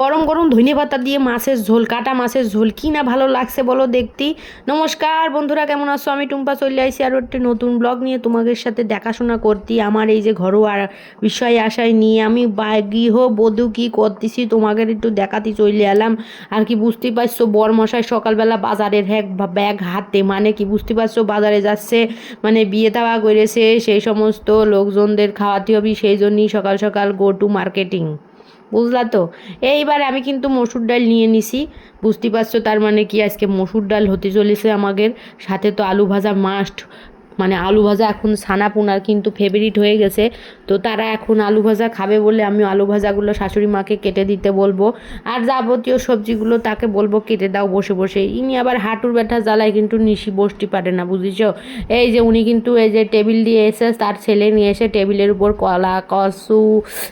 গরম গরম ধনে পাতা দিয়ে মাছের ঝোল, কাটা মাছের ঝোল, কি না ভালো লাগছে বলো দেখতি। নমস্কার বন্ধুরা, কেমন আছো? আমি টুম্পা চলে আইসি আরও একটি নতুন ব্লগ নিয়ে। তোমাদের সাথে দেখাশোনা করতি, আমার এই যে ঘরোয়া বিষয় আশায় নিয়ে আমি বা- গৃহ বধূ কি করতেছি তোমাদের একটু দেখাতে চলে এলাম। আর কি বুঝতেই পারছ বর মশাই সকালবেলা বাজারের হ্যাক ব্যাগ হাতে মানে কি বুঝতে পারছ, বাজারে যাচ্ছে মানে বিয়ে দাওয়া করেছে, সেই সমস্ত লোকজনদের খাওয়াতে হবে, সেই জন্যই সকাল সকাল গো টু মার্কেটিং বুঝলা তো? এইবার আমি কিন্তু মসুর ডাল নিয়ে নিছি। বুঝতে পারছ তার মানে কি? আজকে মসুর ডাল হতে চলেছে আমাদের। সাথে তো আলু ভাজা মাস্ট মানে আলু ভাজা এখন ছানা পোনার কিন্তু ফেভারিট হয়ে গেছে। তো তারা এখন আলু ভাজা খাবে বলে আমি আলু ভাজাগুলো শাশুড়ি মাকে কেটে দিতে বলব। আর যাবতীয় সবজিগুলো তাকে বলব কেটে দাও বসে বসে। ইনি আবার হাঁটুর ব্যথা জ্বালায় কিন্তু নিশি বসতে পারে না, বুঝেছ? এই যে উনি কিন্তু এই যে টেবিল দিয়ে এসে তার ছেলে নিয়ে এসে টেবিলের উপর কলা, কসু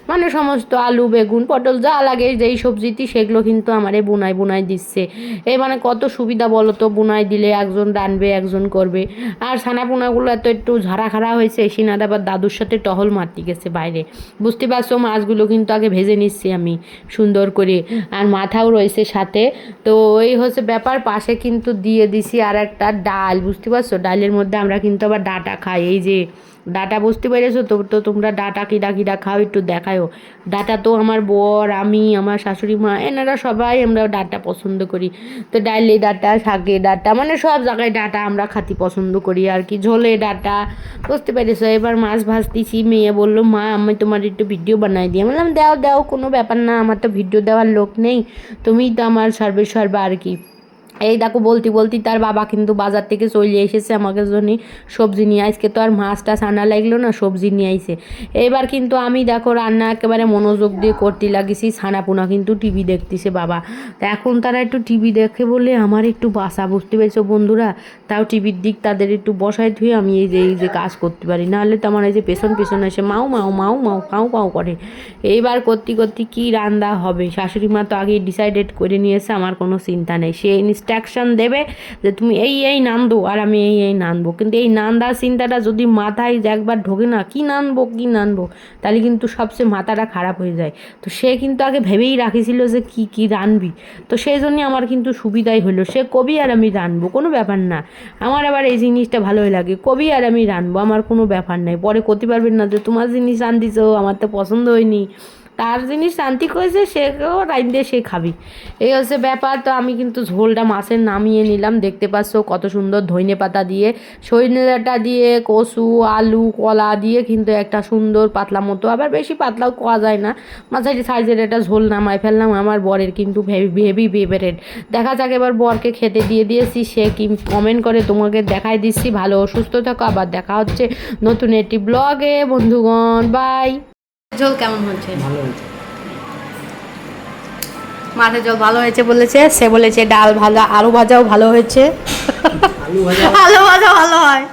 মানে সমস্ত আলু, বেগুন, পটল যা লাগে যেই সবজিটি সেগুলো কিন্তু আমারে বুনাই বুনাই দিচ্ছে। এই মানে কত সুবিধা বলো তো বুনাই দিলে একজন রানবে একজন করবে। আর ছানা পোনাগুলো তো একটু ঝাড়া খাড়া হয়েছে সিনাদ আবার দাদুর সাথে টহল মারতে গেছে বাইরে। বুঝতে পারছ, মাছগুলো কিন্তু আগে ভেজে নিচ্ছি আমি সুন্দর করে। আর মাথাও রয়েছে সাথে। তো ওই হচ্ছে ব্যাপার, পাশে কিন্তু দিয়ে দিছি আর একটা ডাল। বুঝতে পারছ? ডালের মধ্যে আমরা কিন্তু আবার ডাটা খাই। এই যে ডাটা বুঝতে পেরেছ? তো তো তোমরা ডাটা কিডা কিডা খাও, একটু দেখায়ও ডাটা তো আমার বর, আমি, আমার শাশুড়ি মা, এনারা সবাই আমরা ডাটা পছন্দ করি। তো ডাইলে ডাটা, শাকে ডাটা মানে সব জায়গায় ডাটা আমরা খাতি পছন্দ করি আর কি। ঝোলে ডাটা, বুঝতে পেরেছ? এবার মাছ ভাজতেছি, মেয়ে বলল, মা, আমি তোমার একটু ভিডিও বানাই দিই বললাম, দাও দাও, কোনো ব্যাপার না, আমার তো ভিডিও দেওয়ার লোক নেই। তুমিই তো আমার সর্বে সর্বা আর কি। এই দেখো বলতে বলতে তার বাবা কিন্তু বাজার থেকে চলে এসেছে আমাকে জন্য সবজি নিয়ে। আজকে তো আর মাছ টাছ আনা লাগল না, সবজি নিয়ে আইছে। এবার কিন্তু আমি দেখো রান্না একেবারে মনোযোগ দিয়ে করতে লাগিছি ছানাপোনা কিন্তু টিভি দেখতেছে বাবা। তা এখন তারা একটু টিভি দেখে বলে আমার একটু বাসা বুঝতে পেরেছ বন্ধুরা? তাও টিভির দিক তাদের একটু বসায় ধুয়ে আমি এই যে এই যে কাজ করতে পারি। নাহলে তো আমার এই যে পেছন পেছন এসে মাও মাও মাও মাও কাউ কাউ করে। এইবার করতে করতে কী রান্না হবে? শাশুড়ি মা তো আগে ডিসাইডেড করে নিয়েছে, আমার কোনো চিন্তা নেই। সে ইনস্ট্রাকশন দেবে যে তুমি এই এই নান্দো, আর আমি এই এই নানবো কিন্তু এই নান্দা চিন্তাটা যদি মাথায় একবার ঢোকে না, কী নানবো কী নানবো তাহলে কিন্তু সবচেয়ে মাথাটা খারাপ হয়ে যায়। তো সে কিন্তু আগে ভেবেই রাখিছিল যে কি কি রানবি। তো সেই জন্যই আমার কিন্তু সুবিধাই হলো, সে কবি আর আমি রানবো, কোনো ব্যাপার না। আমার আবার এই জিনিসটা ভালোই লাগে, কবি আর আমি রানবো, আমার কোনো ব্যাপার নাই। পরে করতে পারবেন না যে, তোমার জিনিস রান্ধিছ আমার তো পছন্দ হয়নি। তার জিনিস শান্তি করেছে সেও রাইন দিয়ে সে খাবি। এই হচ্ছে ব্যাপার, তো আমি কিন্তু ঝোলটা মাছের নামিয়ে নিলাম। দেখতে পাচ্ছ কত সুন্দর ধইনে পাতা দিয়ে সজনে ডাঁটা দিয়ে, কচু, আলু, কলা দিয়ে কিন্তু একটা সুন্দর পাতলা মতো। আবার বেশি পাতলাও কোয়া যায় না। মাঝারি সাইজের একটা ঝোল নামাই ফেললাম আমার বরের কিন্তু হেভি হেভি ফেভারেট দেখা যাক এবার বরকে খেতে দিয়ে দিয়েছি, সে কি কমেন্ট করে তোমাকে দেখাই দিচ্ছি। ভালো, সুস্থ থাকো, আবার দেখা হচ্ছে নতুন একটি ব্লগে বন্ধুগণ বাই ঝোল কেমন হচ্ছে ভালো হয়েছে। মাঠে জল ভালো হয়েছে বলেছে সে বলেছে ডাল ভাজা আলু ভাজাও ভালো হয়েছে। আলু ভাজা ভালো হয়।